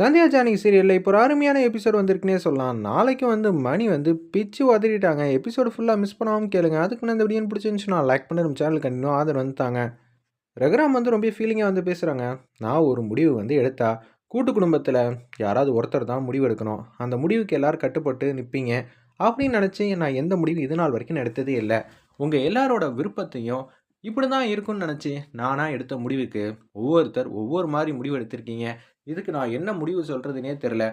சந்தியா ஜானகி சீரியலில் இப்போ ஒரு அருமையான எபிசோட் வந்திருக்குன்னே சொல்லலாம். நாளைக்கு வந்து மணி வந்து பிச்சு உதறிட்டாங்க. எபிசோடு ஃபுல்லாக மிஸ் பண்ணாமல் கேளுங்க. அதுக்கு நான் இந்த வீடியோ பிடிச்சிருந்துச்சுன்னா லைக் பண்ணி. நம்ம இன்னும் கண்டினியூ ஆதரவு வந்துட்டாங்க ரகுராம் வந்து ரொம்ப ஃபீலிங்காக வந்து பேசுகிறாங்க நான் ஒரு முடிவு வந்து எடுத்தா கூட்டு குடும்பத்தில் யாராவது ஒருத்தர் தான் முடிவு எடுக்கணும். அந்த முடிவுக்கு எல்லோரும் கட்டுப்பட்டு நிற்பீங்க அப்படின்னு நினச்சி நான் எந்த முடிவு இது நாள் வரைக்கும் நான் எடுத்ததே இல்லை. உங்கள் எல்லாரோட விருப்பத்தையும் இப்படி தான் இருக்கும்னு நினச்சி நானாக எடுத்த முடிவுக்கு ஒவ்வொருத்தர் ஒவ்வொரு மாதிரி முடிவு எடுத்திருக்கீங்க. இதுக்கு நான் என்ன முடிவு சொல்கிறதுனே தெரில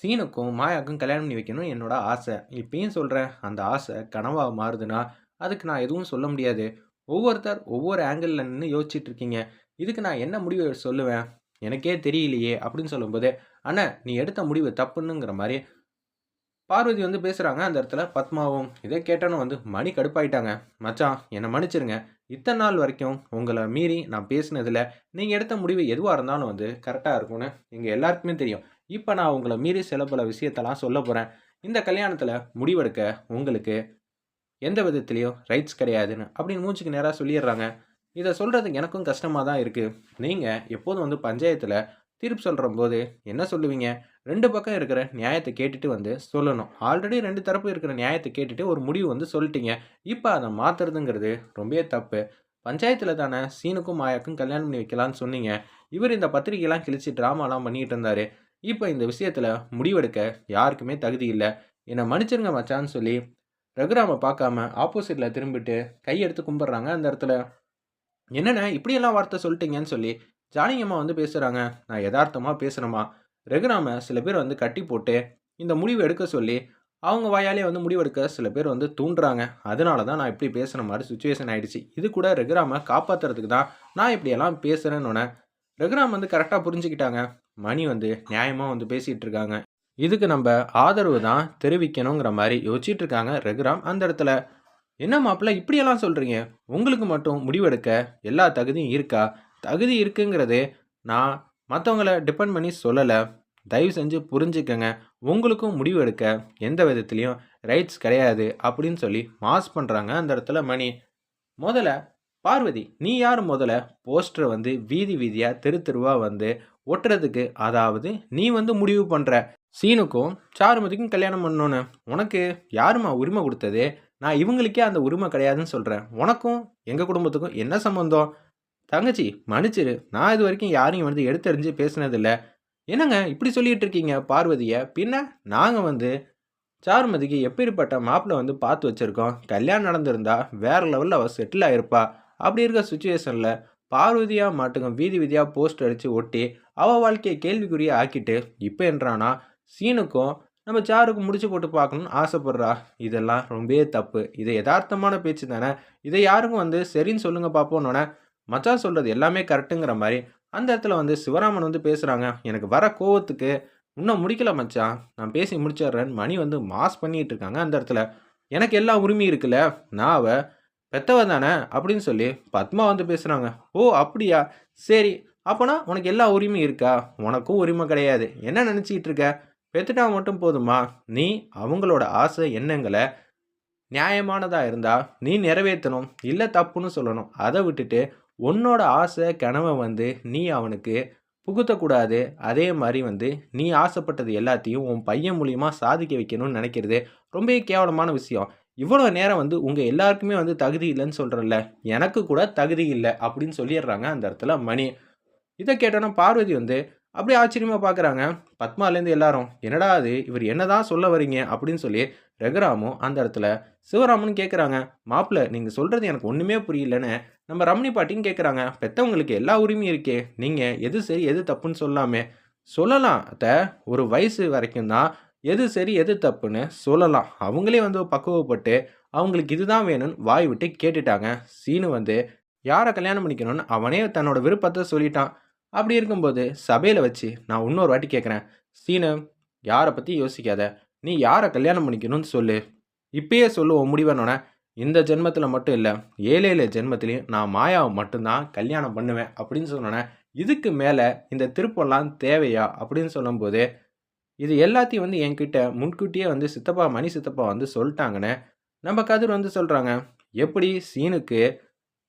சீனுக்கும் மாயாவுக்கும் கல்யாணம் பண்ணி வைக்கணும்னு என்னோட ஆசை. இப்பயும் சொல்கிறேன் அந்த ஆசை கனவாக மாறுதுன்னா அதுக்கு நான் எதுவும் சொல்ல முடியாது. ஒவ்வொருத்தர் ஒவ்வொரு ஆங்கிளில் நின்று யோசிச்சுட்டு இருக்கீங்க. இதுக்கு நான் என்ன முடிவு சொல்லுவேன்? எனக்கே தெரியலையே அப்படின்னு சொல்லும்போது அண்ணா நீ எடுத்த முடிவு தப்புன்னுங்கிற மாதிரி பார்வதி வந்து பேசுகிறாங்க அந்த இடத்துல பத்மாவும் இதை கேட்டோன்னு வந்து மணி கடுப்பாயிட்டாங்க. மச்சான் என்னை மன்னிச்சிருங்க. இத்தனை நாள் வரைக்கும் உங்களை மீறி நான் பேசினதில் நீங்கள் எடுத்த முடிவு எதுவாக இருந்தாலும் வந்து கரெக்டாக இருக்கும்னு எங்கள் எல்லாருக்குமே தெரியும். இப்போ நான் உங்களை மீறி சில பல விஷயத்தெல்லாம் சொல்ல போகிறேன் இந்த கல்யாணத்தில் முடிவெடுக்க உங்களுக்கு எந்த விதத்துலேயும் ரைட்ஸ் கிடையாதுன்னு அப்படின்னு மூச்சுக்கு நேராக சொல்லிடுறாங்க. இதை சொல்கிறதுக்கு எனக்கும் கஷ்டமாக தான் இருக்குது நீங்கள் எப்போதும் வந்து பஞ்சாயத்தில் தீர்ப்பு சொல்கிற போது என்ன சொல்லுவீங்க? ரெண்டு பக்கம் இருக்கிற நியாயத்தை கேட்டுட்டு வந்து சொல்லணும். ஆல்ரெடி ரெண்டு தரப்பு இருக்கிற நியாயத்தை கேட்டுட்டு ஒரு முடிவு வந்து சொல்லிட்டீங்க. இப்போ அதை மாற்றுறதுங்கிறது ரொம்பவே தப்பு. பஞ்சாயத்தில் தானே சீனுக்கும் மாயாக்கும் கல்யாணம் பண்ணி வைக்கலான்னு சொன்னீங்க. இவர் இந்த பத்திரிகைலாம் கிழிச்சு ட்ராமாலாம் பண்ணிகிட்டு இருந்தார். இப்போ இந்த விஷயத்தில் முடிவெடுக்க யாருக்குமே தகுதி இல்லை. என்னை மன்னிச்சிருங்க மச்சான்னு சொல்லி ரகுராமை பார்க்காம ஆப்போசிட்டில் திரும்பிட்டு கையெடுத்து கும்பிட்றாங்க அந்த இடத்துல. என்னென்ன இப்படியெல்லாம் வார்த்தை சொல்லிட்டீங்கன்னு சொல்லி ஜானகியம்மா வந்து பேசுகிறாங்க நான் யதார்த்தமாக பேசுகிறேம்மா ரகுராம சில பேர் வந்து கட்டி போட்டு இந்த முடிவு எடுக்க சொல்லி அவங்க வாயாலே வந்து முடிவெடுக்க சில பேர் வந்து தூண்டுறாங்க. அதனால தான் நான் இப்படி பேசுகிற மாதிரி சுச்சுவேஷன் ஆகிடுச்சு இது கூட ரகுராம காப்பாற்றுறதுக்கு தான் நான் இப்படியெல்லாம் பேசுகிறேன்னு ரகுராம் வந்து கரெக்டாக புரிஞ்சுக்கிட்டாங்க. மணி வந்து நியாயமாக வந்து பேசிகிட்டு இருக்காங்க. இதுக்கு நம்ம ஆதரவு தான் தெரிவிக்கணுங்கிற மாதிரி யோசிச்சுட்டு இருக்காங்க ரகுராம் அந்த இடத்துல. என்ன மாப்பிள்ள இப்படியெல்லாம் சொல்கிறீங்க உங்களுக்கு மட்டும் முடிவெடுக்க எல்லா தகுதியும் இருக்கா? தகுதி இருக்குங்கிறது நான் மற்றவங்கள டிபெண்ட் பண்ணி சொல்லலை. தயவு செஞ்சு புரிஞ்சுக்கங்க. உங்களுக்கும் முடிவு எடுக்க. எந்த விதத்துலேயும் ரைட்ஸ் கிடையாது அப்படின்னு சொல்லி மாஸ் பண்ணுறாங்க அந்த இடத்துல மணி. முதல்ல பார்வதி நீ யார் முதல்ல? போஸ்டரை வந்து வீதி வீதியாக தெரு தெருவாக வந்து ஒட்டுறதுக்கு அதாவது நீ வந்து முடிவு பண்ணுற சீனுக்கும் சாருமதிக்கும் கல்யாணம் பண்ணணுன்னு உனக்கு யாருமா உரிமை கொடுத்தது? நான் இவங்களுக்கே அந்த உரிமை கிடையாதுன்னு சொல்கிறேன் உனக்கும் எங்கள் குடும்பத்துக்கும் என்ன சம்மந்தம் தங்கச்சி மன்னிச்சிரு. நான் இது வரைக்கும் யாரையும் வந்து எடுத்தறிஞ்சு பேசினதில்ல. என்னங்க இப்படி சொல்லிட்டு இருக்கீங்க பார்வதியை? பின்ன நாங்கள் வந்து சாருமதிக்கு எப்பேற்பட்ட மாப்பிள்ளை வந்து பார்த்து வச்சுருக்கோம். கல்யாணம் நடந்திருந்தா வேறு லெவலில் அவள் செட்டில் ஆகிருப்பா அப்படி இருக்க சுச்சுவேஷனில் பார்வதியாக மாட்டுங்க வீதி வீதியாக போஸ்ட் அடித்து ஒட்டி அவள் வாழ்க்கையை கேள்விக்குறிய ஆக்கிட்டு இப்போ என்றானா சீனுக்கும் நம்ம சாருக்கு முடிச்சு போட்டு பார்க்கணும்னு ஆசைப்படுறா. இதெல்லாம் ரொம்பவே தப்பு. இது யதார்த்தமான பேச்சு தானே. இதை யாருக்கும் வந்து சரின்னு சொல்லுங்கள் பார்ப்போன்னொன்னே மச்சா சொல்கிறது எல்லாமே கரெக்டுங்கிற மாதிரி. அந்த இடத்துல வந்து சிவராமன் வந்து பேசுகிறாங்க எனக்கு வர கோவத்துக்கு இன்னும் முடிக்கல மச்சான். நான் பேசி முடிச்சிடுறேன். மணி வந்து மாஸ் பண்ணிகிட்டு இருக்காங்க அந்த இடத்துல. எனக்கு எல்லா உரிமையும் இருக்குல்ல நான் அவ பெத்தவ தானே அப்படின்னு சொல்லி பத்மா வந்து பேசுகிறாங்க ஓ அப்படியா? சரி அப்போனா உனக்கு எல்லா உரிமையும் இருக்கா? உனக்கும் உரிமை கிடையாது. என்ன நினச்சிக்கிட்டு இருக்க? பெத்துட்டா மட்டும் போதுமா? நீ அவங்களோட ஆசை எண்ணங்களை நியாயமானதாக இருந்தால் நீ நிறைவேற்றணும் இல்லை தப்புன்னு சொல்லணும். அதை விட்டுட்டு உன்னோட ஆசை கனவை வந்து நீ அவனுக்கு புகுத்தக்கூடாது. அதே மாதிரி வந்து நீ ஆசைப்பட்டது எல்லாத்தையும் உன் பையன் மூலியமாக சாதிக்க வைக்கணும்னு நினைக்கிறது ரொம்பவே கேவலமான விஷயம். இவ்வளோ நேரம் வந்து உங்கள் எல்லாருக்குமே வந்து தகுதி இல்லைன்னு சொல்கிறல்ல எனக்கு கூட தகுதி இல்லை அப்படின்னு சொல்லிடுறாங்க அந்த இடத்துல மணி. இதை கேட்டோன்னா பார்வதி வந்து அப்படியே ஆச்சரியமாக பார்க்குறாங்க. பத்மாலேருந்து எல்லாரும் என்னடா அது? இவர் என்னதான் சொல்ல வரீங்க அப்படின்னு சொல்லி ரகுராமும் அந்த இடத்துல சிவராமன் கேட்குறாங்க மாப்பிள்ள நீங்கள் சொல்கிறது எனக்கு ஒன்றுமே புரியலன்னு நம்ம ரமணி பாட்டின்னு கேட்குறாங்க பெற்றவங்களுக்கு எல்லா உரிமையும் இருக்கே நீங்கள் எது சரி எது தப்புன்னு சொல்லாமே. சொல்லலாம் அத்த. ஒரு வயசு வரைக்கும் தான் எது சரி எது தப்புன்னு சொல்லலாம். அவங்களே வந்து பக்குவப்பட்டு அவங்களுக்கு இதுதான் வேணும்னு வாய் விட்டு கேட்டுட்டாங்க. சீனு வந்து யாரை கல்யாணம் பண்ணிக்கணும்னு அவனே தன்னோட விருப்பத்தை சொல்லிட்டான். அப்படி இருக்கும்போது சபையில் வச்சு நான் இன்னொரு வாட்டி கேட்குறேன் சீனு யாரை பற்றி யோசிக்காத? நீ யாரை கல்யாணம் பண்ணிக்கணும்னு சொல்லு. இப்பயே சொல்லு உன் இந்த ஜென்மத்தில் மட்டும் இல்லை ஏழு ஏழு ஜென்மத்திலையும் நான் மாயாவை மட்டும்தான் கல்யாணம் பண்ணுவேன் அப்படின்னு சொன்னோன்னே இதுக்கு மேலே இந்த திருப்பம்லாம் தேவையா அப்படின்னு சொல்லும்போது இது எல்லாத்தையும் வந்து என்கிட்ட முன்கூட்டியே வந்து சித்தப்பா மணி சித்தப்பா வந்து சொல்லிட்டாங்கன்னு நம்ம கதிர் வந்து சொல்கிறாங்க எப்படி சீனுக்கு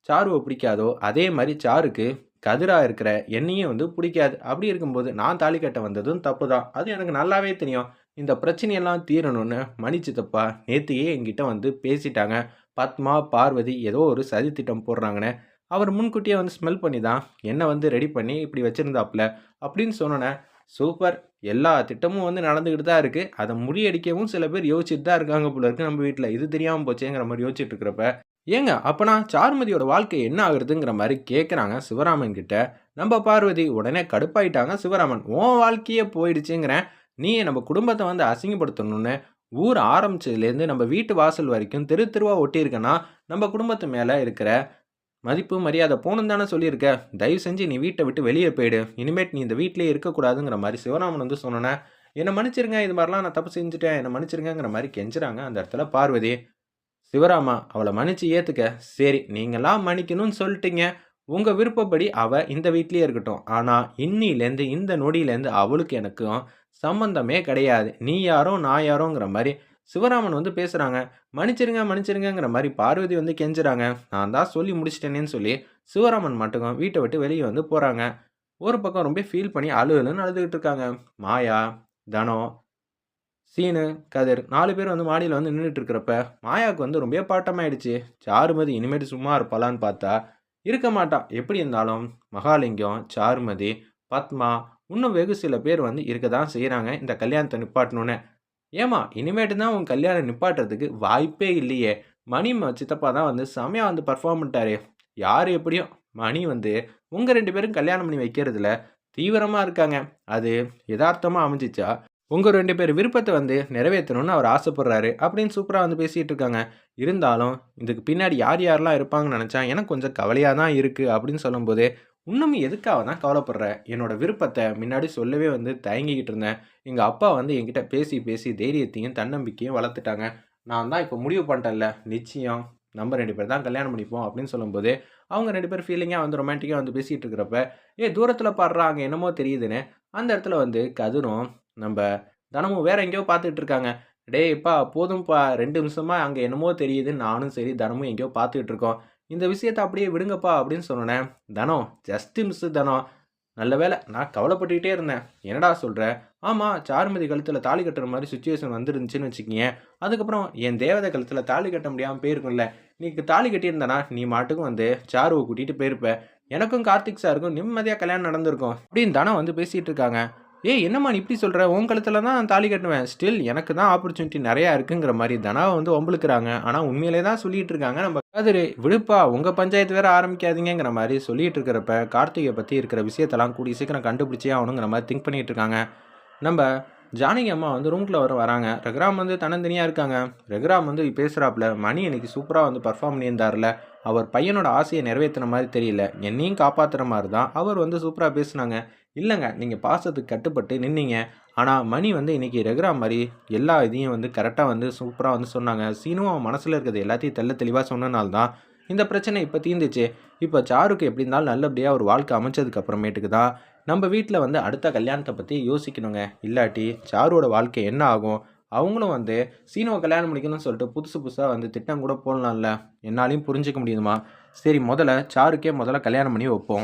சாருவை பிடிக்காதோ அதே மாதிரி சாருக்கு கதிராக இருக்கிற என்னையும் வந்து பிடிக்காது. அப்படி இருக்கும்போது நான் தாலி கட்ட வந்ததும் தப்பு தான் அது எனக்கு நல்லாவே தெரியும். இந்த பிரச்சனையெல்லாம் தீரணும்னு மணி சித்தப்பா நேற்றையே என்கிட்ட வந்து பேசிட்டாங்க. பத்மா பார்வதி ஏதோ ஒரு சதி திட்டம் போடுறாங்கன்னு. அவர் முன்கூட்டியே வந்து ஸ்மெல் பண்ணி தான் என்னை வந்து ரெடி பண்ணி இப்படி வச்சுருந்தாப்புல அப்படின்னு சொன்னோன்னே சூப்பர் எல்லா திட்டமும் வந்து நடந்துக்கிட்டு தான் இருக்குது அதை முறியடிக்கவும் சில பேர் யோசிச்சுட்டு தான் இருக்காங்க போல இருக்குது நம்ம வீட்டில் இது தெரியாமல் போச்சேங்கிற மாதிரி யோசிச்சுட்டு இருக்கிறப்ப ஏங்க அப்போனா சார்மதியோட வாழ்க்கை என்ன ஆகுறதுங்கிற மாதிரி கேட்குறாங்க சிவராமன் கிட்ட நம்ம பார்வதி உடனே கடுப்பாயிட்டாங்க சிவராமன். உன் வாழ்க்கையே போயிடுச்சுங்கிறேன். நீ நம்ம குடும்பத்தை வந்து அசிங்கப்படுத்தணும்னு ஊர் ஆரம்பிச்சதுலேருந்து நம்ம வீட்டு வாசல் வரைக்கும் தெரு தெருவாக ஒட்டியிருக்கேன்னா நம்ம குடும்பத்து மேலே இருக்கிற மதிப்பு மரியாதை போகணும் தானே சொல்லியிருக்க. தயவு செஞ்சு நீ வீட்டை விட்டு வெளியே போயிடு. இனிமேட் நீ இந்த வீட்டிலே இருக்கக்கூடாதுங்கிற மாதிரி சிவராமன் வந்து சொன்னோன்னே என்னை மன்னிச்சிருங்க இது மாதிரிலாம் நான் தப்பு செஞ்சுட்டேன். என்னை மன்னிச்சிருங்கிற மாதிரி கெஞ்சுறாங்க அந்த இடத்துல பார்வதி. சிவராமா அவளை மன்னிச்சு ஏற்றுக்க சரி நீங்களாம் மன்னிக்கணும்னு சொல்லிட்டீங்க. உங்கள் விருப்பப்படி அவள் இந்த வீட்லேயே இருக்கட்டும். ஆனால் இன்னிலேருந்து இந்த நொடியிலேருந்து அவளுக்கு எனக்கும் சம்பந்தமே கிடையாது. நீ யாரோ நான் யாரோங்கிற மாதிரி சிவராமன் வந்து பேசுகிறாங்க மன்னிச்சிருங்க மன்னிச்சிருங்கங்கிற மாதிரி பார்வதி வந்து கெஞ்சுறாங்க. நான் தான் சொல்லி முடிச்சிட்டேனேன்னு சொல்லி சிவராமன் மட்டும் வீட்டை விட்டு வெளியே வந்து போகிறாங்க ஒரு பக்கம் ரொம்ப ஃபீல் பண்ணி அழுகுன்னு அழுதுகிட்டு இருக்காங்க. மாயா தனம் சீனு கதிர் நாலு பேர் வந்து மாடியில் வந்து நின்றுட்டு இருக்கிறப்ப மாயாவுக்கு வந்து ரொம்ப பாட்டமாயிடுச்சு சாருமதி இனிமேட்டு சும்மா இருப்பாளான்னு பார்த்தா இருக்க மாட்டான் எப்படி இருந்தாலும் மகாலிங்கம் சாருமதி பத்மா இன்னும் வெகு சில பேர் வந்து இருக்க தான் செய்கிறாங்க இந்த கல்யாணத்தை நிப்பாட்டணுன்னு ஏமா இனிமேட்டு தான் உன் கல்யாணம் நிப்பாட்டுறதுக்கு வாய்ப்பே இல்லையே. மணி ம- சித்தப்பா தான் வந்து செமையாக வந்து பர்ஃபார்ம் பண்ணிட்டாரு. யார் எப்படியும் மணி வந்து உங்கள் ரெண்டு பேரும் கல்யாணம் பண்ணி வைக்கிறதுல தீவிரமாக இருக்காங்க. அது யதார்த்தமாக அமைஞ்சிச்சா? உங்கள் ரெண்டு பேர் விருப்பத்தை வந்து நிறைவேற்றணும்னு அவர் ஆசைப்படுறாரு அப்படின்னு சூப்பராக வந்து பேசிகிட்டு இருக்காங்க. இருந்தாலும் இதுக்கு பின்னாடி யார் யாரெல்லாம் இருப்பாங்கன்னு நினச்சா எனக்கு கொஞ்சம் கவலையாக தான் இருக்குது அப்படின்னு சொல்லும்போது இன்னும் எதுக்காக தான் கவலைப்படுறேன்? என்னோட விருப்பத்தை முன்னாடி சொல்லவே வந்து தயங்கிக்கிட்டு இருந்தேன். எங்கள் அப்பா வந்து என்கிட்ட பேசி பேசி தைரியத்தையும் தன்னம்பிக்கையும் வளர்த்துட்டாங்க. நான் தான் இப்போ முடிவு பண்ணிட்டேன்ல. நிச்சயம் நம்ம ரெண்டு பேர் தான் கல்யாணம் பண்ணிப்போம் அப்படின்னு சொல்லும்போது அவங்க ரெண்டு பேர் ஃபீலிங்காக வந்து ரொமான்டிக்காக வந்து பேசிகிட்டு இருக்கிறப்ப ஏ தூரத்தில் பாடுறாங்க என்னமோ தெரியுதுன்னு. அந்த இடத்துல வந்து கதிரும் நம்ம தனமும் வேற எங்கேயோ பார்த்துட்டு இருக்காங்க. டேய்ப்பா போதும்ப்பா ரெண்டு நிமிஷமாக அங்கே என்னமோ தெரியுது நானும் சரி தனமும் எங்கேயோ பார்த்துக்கிட்டு இருக்கோம். இந்த விஷயத்தை அப்படியே விடுங்கப்பா அப்படின்னு சொன்னேன் தனோ ஜஸ்ட் மிஸ் தனம் நல்ல வேளை நான் கவலைப்பட்டுக்கிட்டே இருந்தேன். என்னடா சொல்கிற ஆமாம் சாருமதி கழுத்தில் தாலி கட்டுற மாதிரி சுச்சுவேஷன் வந்துருந்துச்சுன்னு வச்சுக்கிங்க அதுக்கப்புறம் என் தேவதை கழுத்தில் தாலி கட்ட முடியாமல் போயிருக்கும்ல. நீக்கு தாலி கட்டியிருந்தனா நீ மாட்டுக்கும் வந்து சாருவை கூட்டிகிட்டு போயிருப்ப. எனக்கும் கார்த்திக் சாருக்கும் நிம்மதியாக கல்யாணம் நடந்திருக்கும். அப்படின்னு தனம் வந்து பேசிகிட்டு இருக்காங்க. ஏய் என்னம்மா நீ இப்படி சொல்கிற உன் கழுத்தில் தான் தாலி கட்டுவேன். ஸ்டில் எனக்கு தான் ஆப்பர்ச்சுனிட்டி நிறையா இருக்குங்கிற மாதிரி தனாவை வந்து ஒம்பளுக்குறாங்க ஆனால் உண்மையிலே தான் சொல்லிட்டு இருக்காங்க. நம்ம கதிரு விடுப்பா உங்கள் பஞ்சாயத்து வேற ஆரம்பிக்காதீங்கிற மாதிரி சொல்லிட்டு இருக்கிறப்ப கார்த்திகை பற்றி இருக்கிற விஷயத்தெல்லாம் கூடி சீக்கிரம் கண்டுபிடிச்சே ஆகணுங்கிற மாதிரி திங்க் பண்ணிட்டு இருக்காங்க. நம்ம ஜானகி அம்மா வந்து ரூம்குள்ளே வர வராங்க. ரகுராம் வந்து தன்னந்தனியாக இருக்காங்க. ரகுராம் வந்து பேசுகிறாப்புல மணி இன்னைக்கு சூப்பராக வந்து பர்ஃபார்ம் பண்ணியிருந்தார்ல. அவர் பையனோட ஆசையை நிறைவேற்றின மாதிரி தெரியல. என்னையும் காப்பாற்றுற மாதிரி தான் அவர் வந்து சூப்பராக பேசுனாங்க. இல்லைங்க நீங்கள் பாசத்துக்கு கட்டுப்பட்டு நின்னீங்க. ஆனால் மணி வந்து இன்றைக்கி ரெகுரா மாதிரி எல்லா இதையும் வந்து கரெக்டாக வந்து சூப்பராக வந்து சொன்னாங்க. சீனும் அவன் மனசில் இருக்கிறது எல்லாத்தையும் தெல்ல தெளிவாக சொன்னனால்தான் இந்த பிரச்சனை இப்போ தீர்ந்துச்சு. இப்போ சாருக்கு எப்படி இருந்தாலும் நல்லபடியாக ஒரு வாழ்க்கை அமைச்சதுக்கு அப்புறமேட்டுக்கு தான் நம்ம வீட்டில் வந்து அடுத்த கல்யாணத்தை பற்றி யோசிக்கணுங்க. இல்லாட்டி சாரோட வாழ்க்கை என்ன ஆகும்? அவங்களும் வந்து சீனுவை கல்யாணம் பண்ணிக்கணும்னு சொல்லிட்டு புதுசு புதுசாக வந்து திட்டம் கூட போடலாம்ல. என்னாலையும் புரிஞ்சிக்க முடியுதுமா? சரி முதல்ல சாருக்கே முதல்ல கல்யாணம் பண்ணி வைப்போம்.